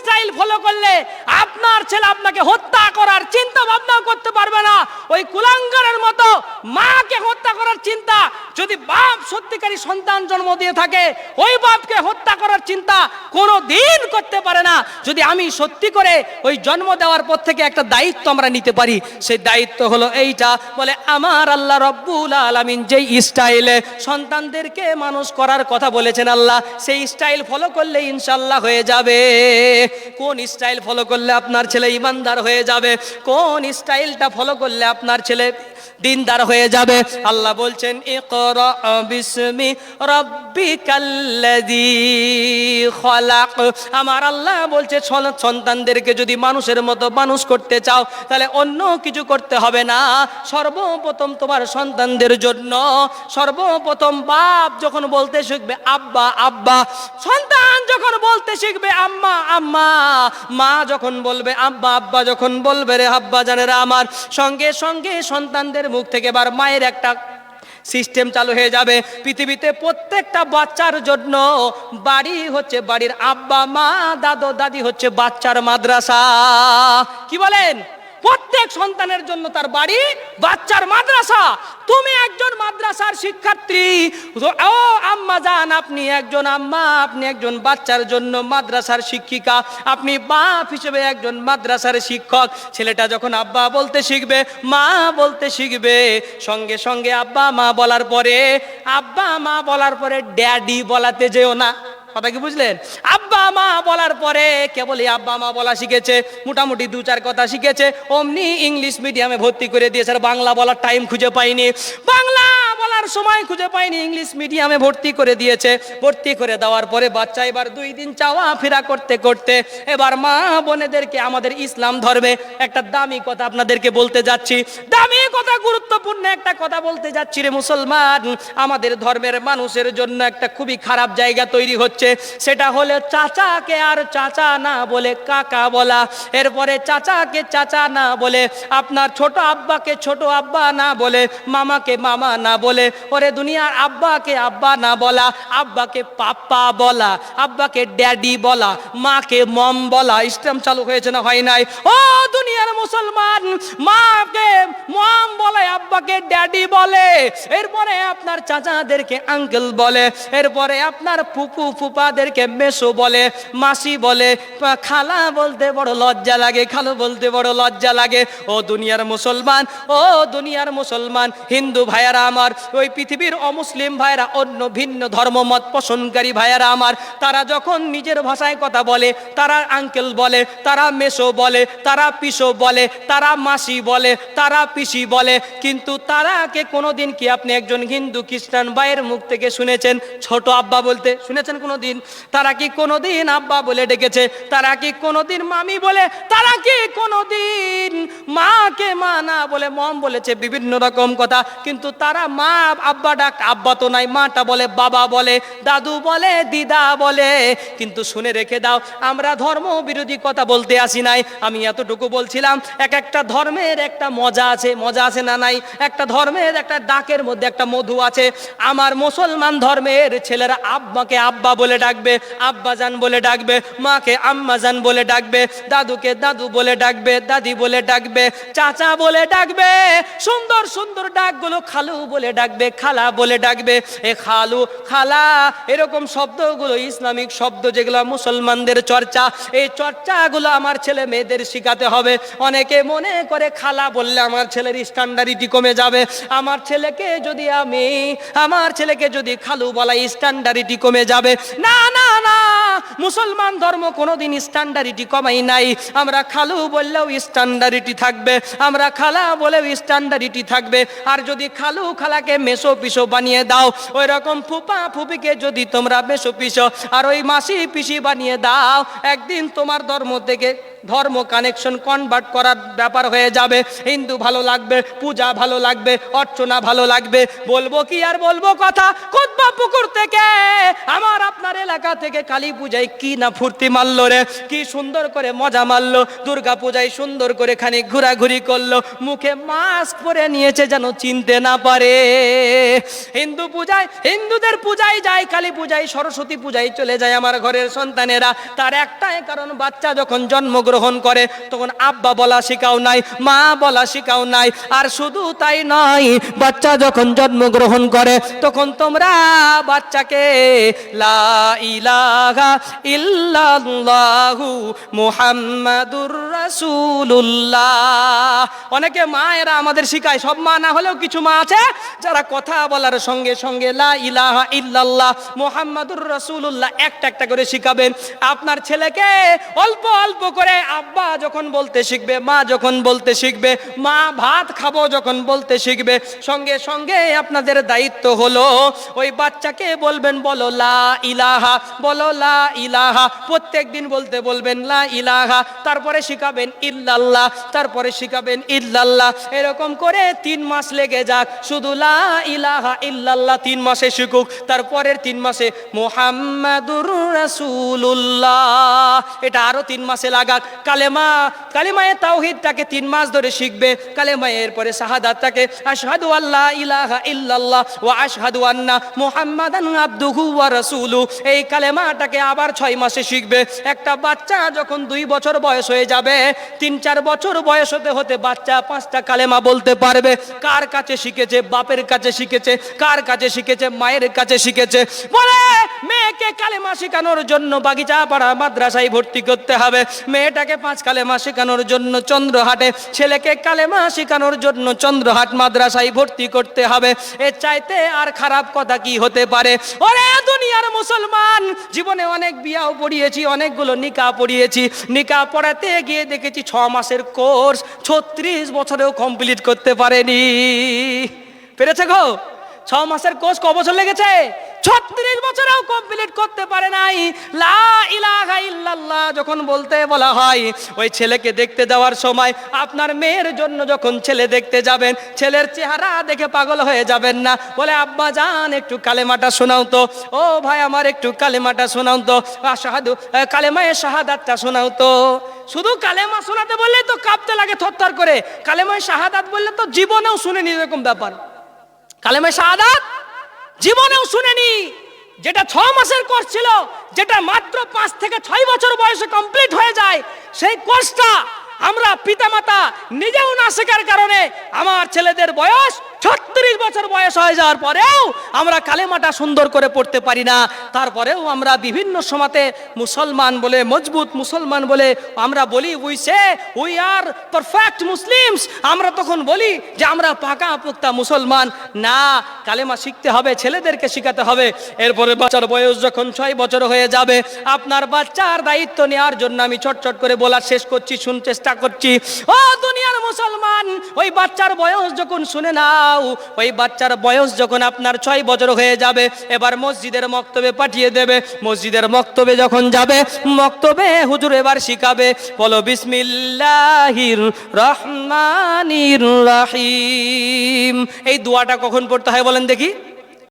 চেষ্টা style follow করলে আপনার ছেলে আপনাকে হত্যা করার চিন্তা ভাবনাও করতে পারবে না। ওই কুলাঙ্গারের মতো মাকে হত্যা করার চিন্তা, যদি বাপ সত্যিকারী সন্তান জন্ম দিয়ে থাকে, ওই বাপকে হত্যা করার চিন্তা কোনো দিন করতে পারে না। যদি আমি সত্যি করে ওই জন্ম দেওয়ার পর থেকে একটা দায়িত্ব আমরা নিতে পারি, সেই দায়িত্ব হলো এইটা, বলে আমার আল্লাহ রব্বুল আলামিন যেই স্টাইলে সন্তানদেরকে মানুষ করার কথা বলেছেন আল্লাহ, সেই স্টাইল ফলো করলে ইনশাল্লাহ হয়ে যাবে। কোন স্টাইল ফলো করলে আপনার ছেলে ইমানদার হয়ে যাবে? কোন স্টাইলটা ফলো করলে আপনার ছেলে দিনদার হয়ে যাবে। আল্লাহ বলছেন আমার আল্লাহ বলছে সন্তানদেরকে যদি মানুষের মতো মানুষ করতে চাও, তাহলে অন্য কিছু করতে হবে না। সর্বপ্রথম তোমার সন্তানদের জন্য, সর্বপ্রথম বাপ যখন বলতে শিখবে, আব্বা আব্বা। সন্তান যখন বলতে শিখবে, আম্মা আম্মা। মা যখন বলবে, আব্বা আব্বা। যখন বলবে রে আব্বা জানেরা আমার, সঙ্গে সঙ্গে সন্তানদের মুখ থেকে এবার মায়ের একটা সিস্টেম চালু হয়ে যাবে। পৃথিবীতে প্রত্যেকটা বাচ্চার জন্য বাড়ি হচ্ছে বাড়ির আব্বা মা, দাদো, দাদি হচ্ছে বাচ্চার মাদ্রাসা। কি বলেন? প্রত্যেক সন্তানের জন্য তার বাড়ি, বাচ্চার মাদ্রাসা। তুমি একজন মাদ্রাসার শিক্ষার্থী। ও আম্মা জান, আপনি একজন আম্মা, আপনি একজন বাচ্চার জন্য মাদ্রাসার শিক্ষিকা। আপনি বাপ হিসেবে একজন মাদ্রাসার শিক্ষক। ছেলেটা যখন আব্বা বলতে শিখবে, মা বলতে শিখবে, সঙ্গে সঙ্গে আব্বা মা বলার পরে, আব্বা মা বলার পরে, ড্যাডি বলাতে যেও না। কথা কি বুঝলেন? আব্বা, মা বলার পরে কেবলই আব্বা, মা বলা শিখেছে, মোটামুটি দু চার কথা শিখেছে, অমনি ইংলিশ মিডিয়ামে ভর্তি করে দিয়েছে বাংলা বলার টাইম খুঁজে পাইনি। বাংলা বলার সময় খুঁজে পাইনি, ইংলিশ মিডিয়ামে ভর্তি করে দিয়েছে। ভর্তি করে দেওয়ার পরে বাচ্চা এবার দুই দিন চাওয়া ফেরা করতে করতে এবার মা বোনেদেরকে আমাদের ইসলাম ধর্মে একটা দামি কথা আপনাদেরকে বলতে যাচ্ছি। দামি কথা, গুরুত্বপূর্ণ একটা কথা বলতে যাচ্ছি রে মুসলমান। আমাদের ধর্মের মানুষের জন্য একটা খুবই খারাপ জায়গা তৈরি হচ্ছে। সেটা হলে চাচাকে আর চাচা না বলে কাকা বলা। এরপরে চাচাকে চাচা না বলে, আপনার ছোট আব্বাকে ছোট আব্বা না বলে, মামাকে মামা না বলে ওরে দুনিয়ার আব্বাকে আব্বা না বলা, আব্বাকে পাপ্পা বলা, আব্বাকে ড্যাডি বলা, মাকে মম বলা ইসলাম চালু হয়েছে না হয় নাই? ও দুনিয়ার মুসলমান, মাকে মম বলে, আব্বাকে ড্যাডি বলে। এরপরে আপনার চাচাদেরকে আঙ্কেল বলে, এরপরে আপনার ফুপু ফুপাদেরকে মেসো বলে, মাসি বলে খালা বলতে বড় লজ্জা লাগে, খালো বলতে বড় লজ্জা লাগে। ও দুনিয়ার মুসলমান, ও দুনিয়ার মুসলমান, হিন্দু ভাইয়ারা আমার ওই পৃথিবীর অমুসলিম ভাইয়ারা, অন্য ভিন্ন ধর্মমত পোষণকারী ভাইয়ারা আমার, তারা যখন নিজের ভাষায় কথা বলে, তারা আঙ্কেল বলে, তারা মেসো বলে, তারা পিসো বলে, তারা মাসি বলে, তারা পিসি বলে, কিন্তু তারাকে কোনোদিন কি আপনি একজন হিন্দু, খ্রিস্টান ভাইয়ের মুখ থেকে শুনেছেন? ছোট আব্বা বলতে, শুনেছেন কোনোদিন? তারা কি কোনোদিন আব্বা বলে ডেকেছে? তারা কি কোনোদিন মামি বলে? তারা কি কোনোদিন মাকে মা না বলে, মম বলেছে বিভিন্ন রকম কথা, কিন্তু তারা মা আব্বা ডাক, আব্বা তো নাই, মাটা বলে, বাবা বলে, দাদু বলে, দিদা বলে। কিন্তু শুনে রেখে দাও, আমরা ধর্ম বিরোধী কথা বলতে আসি নাই। আমি এতটুকু বলছিলাম, এক একটা ধর্মের একটা মজা আছে মজা আছে না নাই? একটা ধর্মের একটা ডাকের মধ্যে একটা মধু আছে। আমার মুসলমান ধর্মের ছেলেরা আব্বাকে আব্বা বলে ডাকবে, আব্বা জান বলে ডাকবে, মাকে আম্মা জান বলে ডাকবে, দাদুকে দাদু বলে ডাকবে, দাদি বলে ডাকবে, চাচা বলে ডাকবে, সুন্দর সুন্দর ডাকগুলো খালু বলে ডাকবে। খালা বলে ডাকবে, এ খালু, খালা, এরকম শব্দগুলো ইসলামিক শব্দ যেগুলো মুসলমানদের চর্চা, এই চর্চাগুলো আমার ছেলে মেয়েদের শিখাতে হবে। অনেকে মনে করে, খালা বললে আমার ছেলের স্ট্যান্ডার্ডিটি কমে যাবে। আমার ছেলেকে যদি আমি, আমার ছেলেকে যদি খালু বলা স্ট্যান্ডার্ডিটি কমে যাবে। না মুসলমান ধর্ম কোনোদিন স্ট্যান্ডারিটি কমাই নাই। আমরা খালু বললেও স্ট্যান্ডারিটি থাকবে। আমরা খালা বলেও স্ট্যান্ডার্ডিটি থাকবে। আর যদি খালু খালাকে মেসো পিসো বানিয়ে দাও ওই রকম ফুপা ফুপিকে যদি তোমরা মেসো পিসো, আর ওই মাসি পিসি বানিয়ে দাও, একদিন তোমার ধর্ম থেকে ধর্ম কানেকশন কনভার্ট করার ব্যাপার হয়ে যাবে। হিন্দু ভালো লাগবে, পূজা ভালো লাগবে, অর্চনা ভালো লাগবে। বলব কি আর বলব কথা? কোথবা পুকুর থেকে, আমার আপনার এলাকা থেকে কালী পূজায় কি না ফুর্তি মারলো রে? কি সুন্দর করে মজা মারলো, দুর্গা পূজায় সুন্দর করে খানিক ঘোরাঘুরি করল, মুখে মাস্ক পরে নিয়েছে যেন চিনতে না পারে। হিন্দু পূজায়, হিন্দুদের পূজায় যায়, কালী পূজায়, সরস্বতী পূজায় চলে যায় আমার ঘরের সন্তানেরা। তার একটাই কারণ, বাচ্চা যখন জন্মগ্রহণ করে, তখন আব্বা বলা শিখাও নাই, মা বলা শিখাও নাই। আর শুধু তাই নয়, বাচ্চা যখন জন্মগ্রহণ করে, তখন তোমরা বাচ্চাকে লা ইলাহা ইল্লাল্লাহু মুহাম্মাদুর রাসূলুল্লাহ। অনেকে মায়েরা আমাদের শিখায়, সব মা না হলেও কিছু মা আছে যারা কথা বলার সঙ্গে সঙ্গে লা ইলাহা ইল্লাল্লাহ মুহাম্মাদুর রাসূলুল্লাহ একটা একটা করে শিখাবেন। আপনার ছেলেকে অল্প অল্প করে আব্বা যখন বলতে শিখবে, মা যখন বলতে শিখবে, মা ভাত খাব যখন বলতে শিখবে, সঙ্গে সঙ্গে আপনাদের দায়িত্ব হলো, ওই বাচ্চাকে বলবেন, বলো লা ইলাহা, বলো লা ইলাহা, প্রত্যেক দিন বলতে বলবেন, লা ইলাহা, তারপরে শিখাবেন ইল্লাল্লাহ, তারপরে শিখাবেন ইল্লাল্লাহ, এরকম করে তিন মাস লেগে যাক, শুধু লা ইলাহা ইল্লাল্লাহ তিন মাসে শিখুক, তারপরের তিন মাসে মোহাম্মদুর রাসূলুল্লাহ, এটা আরও তিন মাসে লাগাক কালেমা, কালেমায়ে তাওহীদটাকে তিন মাস ধরে শিখবে। কালেমায়ে এরপরে শাহাদাতটাকে আশহাদু আল্লাহ ইলাহা ইল্লাল্লাহ ওয়া আশহাদু আন্না মুহাম্মাদান আবদুহু ওয়া রাসূলু। এই কালেমাটাকে আবার ছয় মাসে শিখবে। একটা বাচ্চা যখন দুই বছর বয়স হয়ে যাবে, তিন চার বছর বয়স হতে হতে বাচ্চা পাঁচটা কালেমা বলতে পারবে। কার কাছে শিখেছে? বাপের কাছে শিখেছে। কার কাছে শিখেছে? মায়ের কাছে শিখেছে। বলে মেয়েকে কালেমা শেখানোর জন্য বাগিচা পাড়া মাদ্রাসায় ভর্তি করতে হবে। মেয়েটাকে পাঁচ কালেমা শেখানোর জন্য চন্দ্রহাটে, ছেলেকে কালেমা শেখানোর জন্য চন্দ্রহাট মাদ্রাসায় ভর্তি করতে হবে। এ চাইতে আর খারাপ কথা কি হতে পারে? ওরে দুনিয়ার মুসলমান, জীবনে অনেক বিয়াও পড়িয়েছি, অনেকগুলো নিকা পড়িয়েছি। নিকা পড়াতে গিয়ে দেখেছি ছ মাসের কোর্স ছত্রিশ বছরেও কমপ্লিট করতে পারেনি। পেরেছে গো? ছ মাসের কোর্স ক বছর লেগেছে? ছত্রিশ বছরেও কমপ্লিট করতে পারে নাই। লা ইলাহা ইল্লাল্লাহ যখন বলতে বলা হয়, ওই ছেলেকে দেখতে যাওয়ার সময় আপনার মেয়ের জন্য যখন ছেলে দেখতে যাবেন, ছেলের চেহারা দেখে পাগল হয়ে যাবেন না। বলে, আব্বা যান, একটু কালেমাটা শোনাও তো। ও ভাই, আমার একটু কালেমাটা শোনাও তো। শাহাদু কালেমায়ে শাহাদাতটা শোনাও তো। শুধু কালেমা শোনাতে বললে তো কাঁপতে লাগে থরথর করে। কালেমায় শাহাদাত বললে তো জীবনেও শুনেনি এরকম ব্যাপার। কালেমে শাহাদাত? জীবনেও শুনেনি। যেটা ছ মাসের কোর্স ছিল, যেটা মাত্র পাঁচ থেকে ছয় বছর বয়সে কমপ্লিট হয়ে যায়, সেই কোর্সটা আমরা পিতামাতা নিজেও না শেখার কারণে আমার ছেলেদের বয়স ছত্রিশ বছর বয়স হয়ে যাওয়ার পরেও আমরা কালেমাটা সুন্দর করে পড়তে পারি না। তারপরেও আমরা বিভিন্ন সময়তে মুসলমান বলে, মজবুত মুসলমান বলে আমরা বলি we say we are perfect Muslims আমরা তখন বলি যে, আমরা পাকা পোক্তা মুসলমান। না, কালেমা শিখতে হবে, ছেলেদেরকে শিখাতে হবে। এরপরে বাচ্চার বয়স যখন ছয় বছর হয়ে যাবে, আপনার বাচ্চার দায়িত্ব নেওয়ার জন্য আমি ছটছট করে বলার শেষ করছি শুন চেষ্টা করছি। ও দুনিয়ার মুসলমান, ওই বাচ্চার বয়স যখন শুনে নাও ওই বাচ্চার বয়স যখন আপনার ছয় বছর হয়ে যাবে, এবার মসজিদের মক্তবে পাঠিয়ে দেবে। মসজিদের মক্তবে যখন যাবে, মক্তবে হুজুর এবার শিখাবে, বলো, বিসমিল্লাহির রহমানির রাহিম। এই দোয়াটা কখন পড়তে হয় বলেন দেখি।